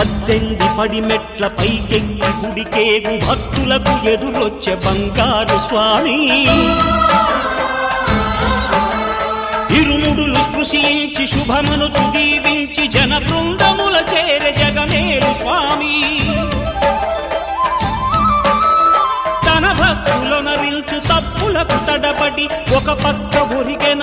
పద్దెంది పడి మెట్ల పైకెక్కి గుడికేగు భక్తులకు ఎదురొచ్చే బంగారు స్వామి. ఇరుముడులు స్పృశించి శుభమును చుదీవించి జన బృందముల చేరే జగమేలు స్వామి. తన భక్తులొనరిల్చు తప్పులకు తడబడి ఒక పక్క ఒరిగెన